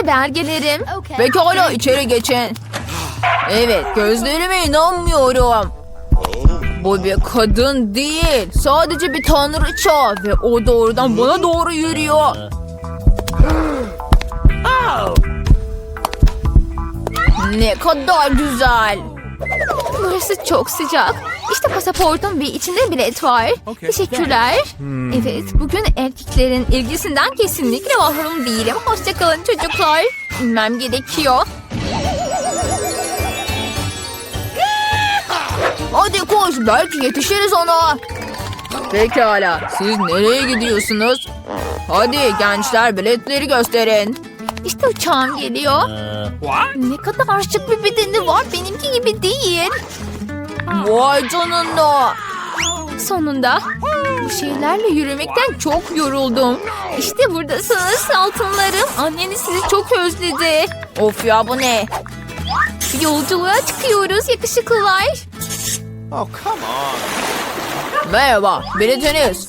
İşte belgelerim. Pekala içeri geçin. Evet gözlerime inanmıyorum. Bu bir kadın değil. Sadece bir tanrıça ve o doğrudan bana doğru yürüyor. Ne kadar güzel. Burası çok sıcak. İşte pasaportum ve içinde bilet var. Teşekkürler. Evet, bugün erkeklerin ilgisinden kesinlikle mahrum değilim. Hoşçakalın çocuklar. İnmem gerekiyor. Hadi koş belki yetişiriz ona. Pekala siz nereye gidiyorsunuz? Hadi gençler biletleri gösterin. İşte uçağım geliyor. Ne kadar şık bir bedeni var. Benimki gibi değil. Vay canına. Sonunda bu şeylerle yürümekten çok yoruldum. İşte buradasınız altınlarım. Anneniz sizi çok özledi. Of ya bu ne? Yolculuğa çıkıyoruz yakışıklılar. Oh, come on. Merhaba biletiniz.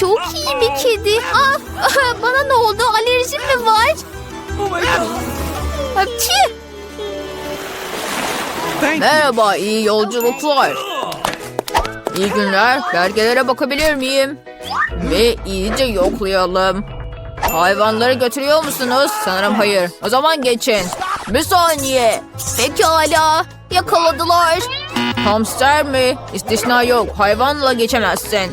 Çok iyi bir kedi. Ah, ah, bana ne oldu? Alerjim mi var? Oh my God. Thank you. Merhaba iyi yolculuklar. İyi günler. Belgelere bakabilir miyim? Ve iyice yoklayalım. Hayvanları götürüyor musunuz? Sanırım hayır. O zaman geçin. Bir saniye. Pekala. Yakaladılar. Hamster mi? İstisna yok. Hayvanla geçemezsin.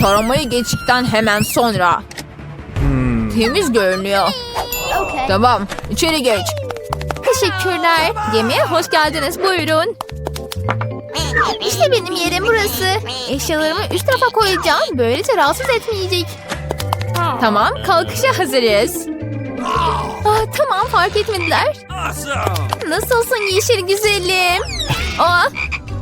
Taramayı geçtikten hemen sonra. Temiz görünüyor. Tamam içeri geç. Teşekkürler. Gemiye hoş geldiniz. Buyurun. İşte benim yerim burası. Eşyalarımı üst tarafa koyacağım. Böylece rahatsız etmeyecek. Tamam, kalkışa hazırız. Aa, tamam, fark etmediler. Nasılsın yeşil güzelim? Aa,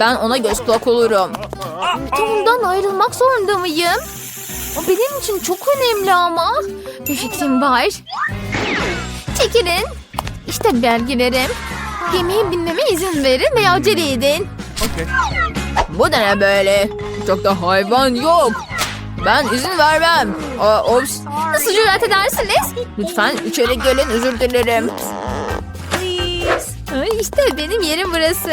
Ben ona göz kulak olurum. Tom'dan ayrılmak zorunda mıyım? O benim için çok önemli ama. Bir fikrim var. Çekilin. İşte belgelerim. Gemiye binmeme izin verin veya acele edin. Okay. Bu da ne böyle? Uçakta hayvan yok. Ben izin vermem. Aa, ops. Nasıl cüret edersiniz? Lütfen içeri gelin özür dilerim. Ay, İşte benim yerim burası.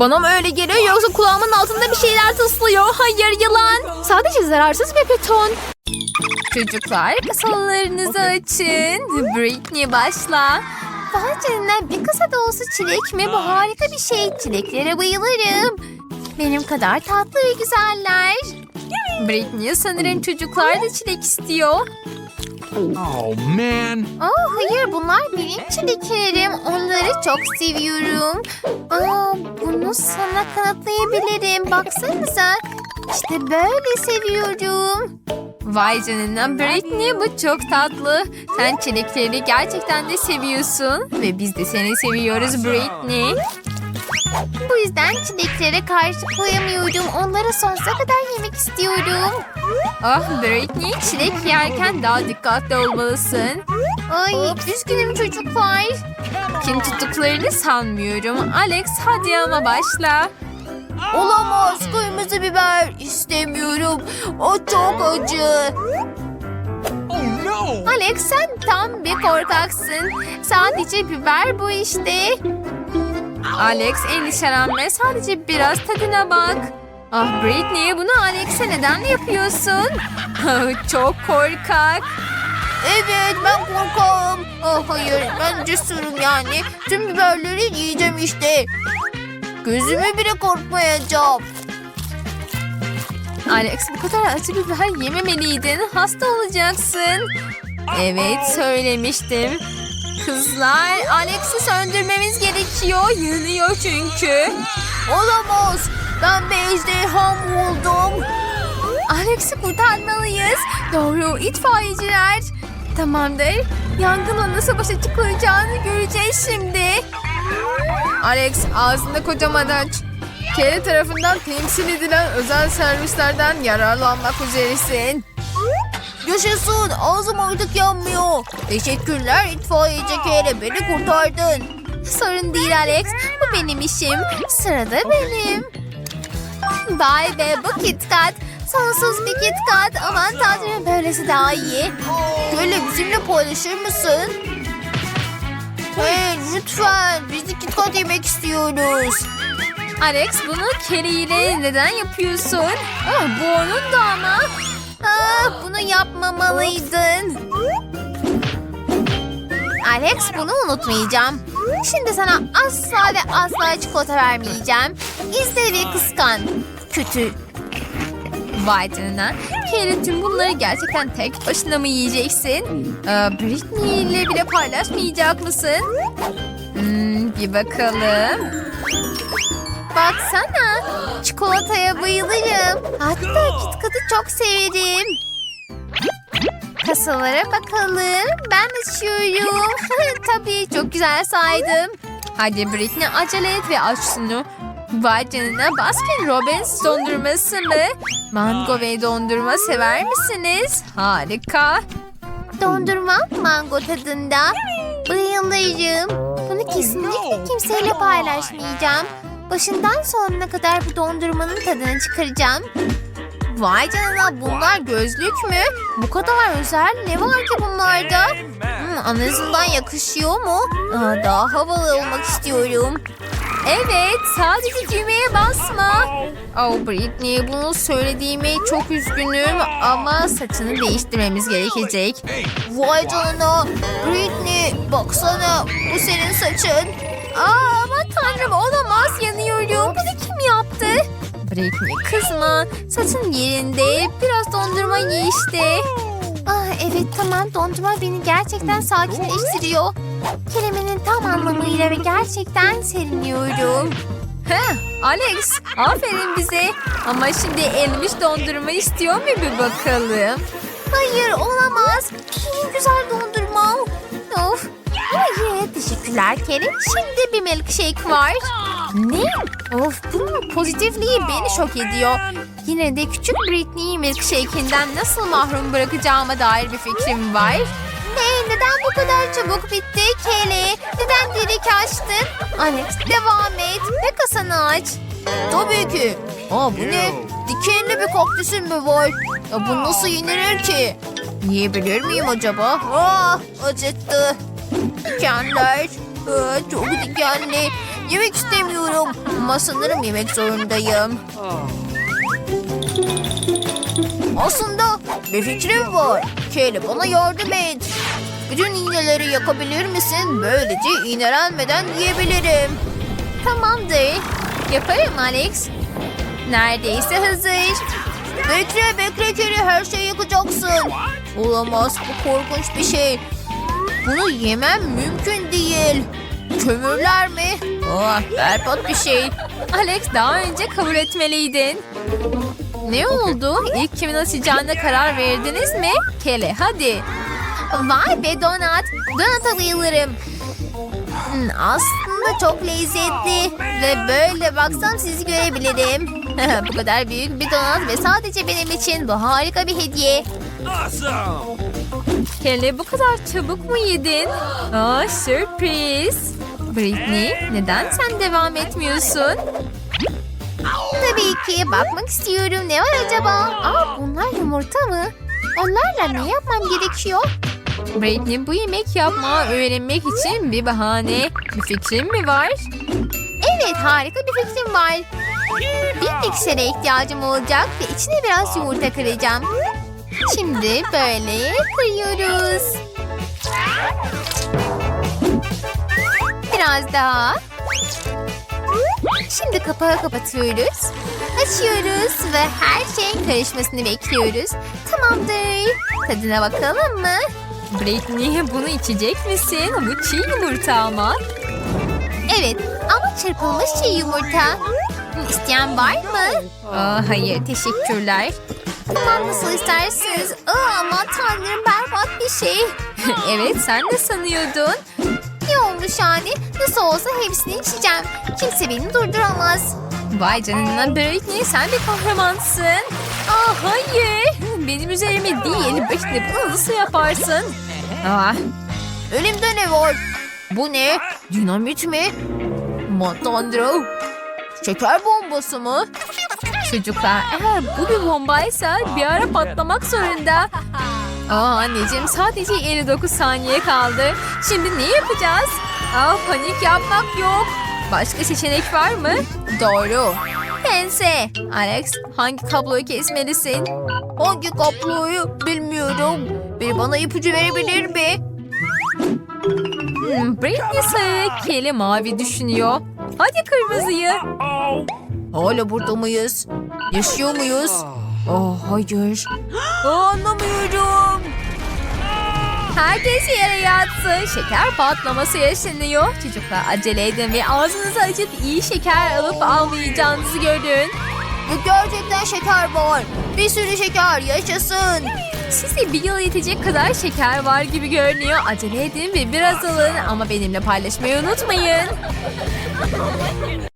Bana mı öyle geliyor yoksa kulağımın altında bir şeyler tıslıyor? Hayır yılan. Sadece zararsız bir beton. Çocuklar kasalarınızı açın. Britney başla. Canına bir kasa dolusu çilek mi? Bu harika bir şey. Çileklere bayılırım. Benim kadar tatlı ve güzeller. Britney sanırım çocuklar da çilek istiyor. Oh man. Aa, hayır bunlar benim çileklerim. Onları çok seviyorum. Aa, bunu sana kanıtlayabilirim. Baksanıza. İşte böyle seviyorum. Vay canına Britney bu çok tatlı. Sen çilekleri gerçekten de seviyorsun. Ve biz de seni seviyoruz Britney. Bu yüzden çileklere karşı koyamıyorum. Onları sonsuza kadar yemek istiyorum. Ah Britney çilek yerken daha dikkatli olmalısın. Ay üzgünüm çocuklar. Kim tuttuklarını sanmıyorum. Alex hadi ama başla. Olamaz kırmızı biber istemiyorum. O çok acı. Oh no. Alex sen tam bir korkaksın. Sadece biber bu işte. Alex endişelenme. Sadece biraz tadına bak. Ah Britney bunu Alex'e neden yapıyorsun? Çok korkak. Evet ben korkağım. Oh, hayır ben cesurum yani. Tüm biberleri yiyeceğim işte. Gözümü bile korkmayacağım. Alex bu kadar acı biber yememeliydin. Hasta olacaksın. Evet söylemiştim. Kızlar Alex'i söndürmemiz gerekiyor. Yanıyor çünkü. Olamaz. Ben bir ejderham oldum. Alex'i kurtarmalıyız. Doğru itfaiyeciler. Tamamdır. Yangınla nasıl başa çıkılacağını göreceğiz şimdi. Alex ağzını kocaman aç. Kelly tarafından temsil edilen özel servislerden yararlanmak üzeresin. Yaşasın ağzım artık yanmıyor. Teşekkürler itfaiyeci Kere beni kurtardın. Sorun değil Alex. Bu benim işim. Sırada benim. Vay be bu KitKat. Sonsuz bir KitKat. Aman tanrım böylesi daha iyi. Köle bizimle paylaşır mısın? Hey lütfen biz de KitKat yemek istiyoruz. Alex bunu ile neden yapıyorsun? Ah, bu onun da ama. Ah, bunu yapmamalıydın. Alex bunu unutmayacağım. Şimdi sana asla ve asla çikolata vermeyeceğim. İzle ve kıskan. Kötü. Vay canına. Kelly tüm bunları gerçekten tek başına mı yiyeceksin? Aa, Britney ile bile paylaşmayacak mısın? Hmm, bir bakalım. Baksana. Çikolataya bayılırım. Hatta KitKat'ı çok severim. kasalara bakalım. Ben açıyorum. Tabii çok güzel saydım. Hadi Britney acele et ve aç şunu. Vay canına Baskin Robbins dondurması mı? Mango ve dondurma sever misiniz? Harika. Dondurma mango tadında. Bayılırım. Bunu kesinlikle kimseyle paylaşmayacağım. Başından sonuna kadar bu dondurmanın tadını çıkaracağım. Vay canına bunlar gözlük mü? Bu kadar özel ne var ki bunlarda? Hmm, en yakışıyor mu? Aa, daha havalı olmak istiyorum. Evet sadece düğmeye basma. Oh Britney bunu söylediğime çok üzgünüm ama saçını değiştirmemiz gerekecek. Vay canına Britney baksana bu senin saçın. Aa aman tanrım olamaz Britney kızma saçın yerinde biraz dondurma ye işte. Ah evet tamam dondurma beni gerçekten sakinleştiriyor. Kelimenin tam anlamıyla ve gerçekten serinliyorum. Heh, Alex aferin bize. Ama şimdi elmiş dondurma istiyor mu bir bakalım. Hayır olamaz. En güzel dondurma. Of. Yine teşekkürler Kerim. Şimdi bir milkshake var. Ne? Of bunun pozitifliği beni şok ediyor. Yine de küçük Britney'i milkshake'inden nasıl mahrum bırakacağıma dair bir fikrim var. Ne? Neden bu kadar çabuk bitti Kelly? Neden direkt açtın? Alex devam et ve kasanı aç. Tabii ki. Aa bu ne? Dikenli bir kaktüsün mü var? Ya bu nasıl yenilir ki? Yiyebilir miyim acaba? Ah acıttı. Dikenler. Aa, çok dikenli. Yemek istemiyorum. Ama sanırım yemek zorundayım. Aslında bir fikrim var. Kelly bana yardım et. Bütün iğneleri yakabilir misin? Böylece iğnelenmeden yiyebilirim. Tamamdır. Yaparım Alex. Neredeyse hazır. Bekle bekle Kelly her şeyi yakacaksın. Olamaz bu korkunç bir şey. Bunu yemem mümkün değil. Kömürler mi? Ah berbat bir şey. Alex daha önce kabul etmeliydin. Ne oldu? İlk kimin açacağına karar verdiniz mi? Kele hadi. Vay be donat. Donata bayılırım. Hmm, aslında çok lezzetli. Ve böyle baksam sizi görebilirim. Bu kadar büyük bir donat ve sadece benim için bu harika bir hediye. Awesome! Kelly bu kadar çabuk mu yedin? Aa sürpriz. Britney neden sen devam etmiyorsun? Tabii ki bakmak istiyorum. Ne var acaba? Aa bunlar yumurta mı? Onlarla ne yapmam gerekiyor? Britney bu yemek yapma öğrenmek için bir bahane. Bir fikrin mi var? Evet harika bir fikrim var. Bir miksere ihtiyacım olacak ve içine biraz yumurta kıracağım. Şimdi böyle kırıyoruz. Biraz daha. Şimdi kapağı kapatıyoruz. Açıyoruz ve her şeyin karışmasını bekliyoruz. Tamamdır. Tadına bakalım mı? Britney bunu içecek misin? Bu çiğ yumurta ama. Evet ama çırpılmış çiğ yumurta. İsteyen var mı? Aa, hayır teşekkürler. Tamam nasıl isterseniz. Aa, aman tanrım berbat bir şey. evet sen de sanıyordun. Ne olmuş yani? Nasıl olsa hepsini içeceğim. Kimse beni durduramaz. Vay canına Britney sen bir kahramansın. Aa hayır. Benim üzerime değil. Britney bunu nasıl yaparsın? Ah, Elimde ne var? Bu ne? Dinamit mi? Aman tanrım. Şeker bombası mı? Çocuklar eğer bu bir bombaysa bir ara patlamak zorunda. Aa anneciğim sadece 59 saniye kaldı. Şimdi ne yapacağız? Aa panik yapmak yok. Başka seçenek var mı? Doğru. Pense. Alex hangi kabloyu kesmelisin? Hangi kabloyu bilmiyorum. Bir bana ipucu verebilir mi? Hmm, Britney sarı, Kelly mavi düşünüyor. Hadi kırmızıyı. Hala burada mıyız? Yaşıyor muyuz? Oh hayır. Aa, Anlamıyorum. Herkes yere yatsın. Şeker patlaması yaşanıyor. Çocuklar acele edin ve ağzınızı açıp iyi şeker alıp almayacağınızı görün. Gerçekten şeker var. Bir sürü şeker yaşasın. Size bir yıl yetecek kadar şeker var gibi görünüyor. Acele edin ve biraz alın ama benimle paylaşmayı unutmayın.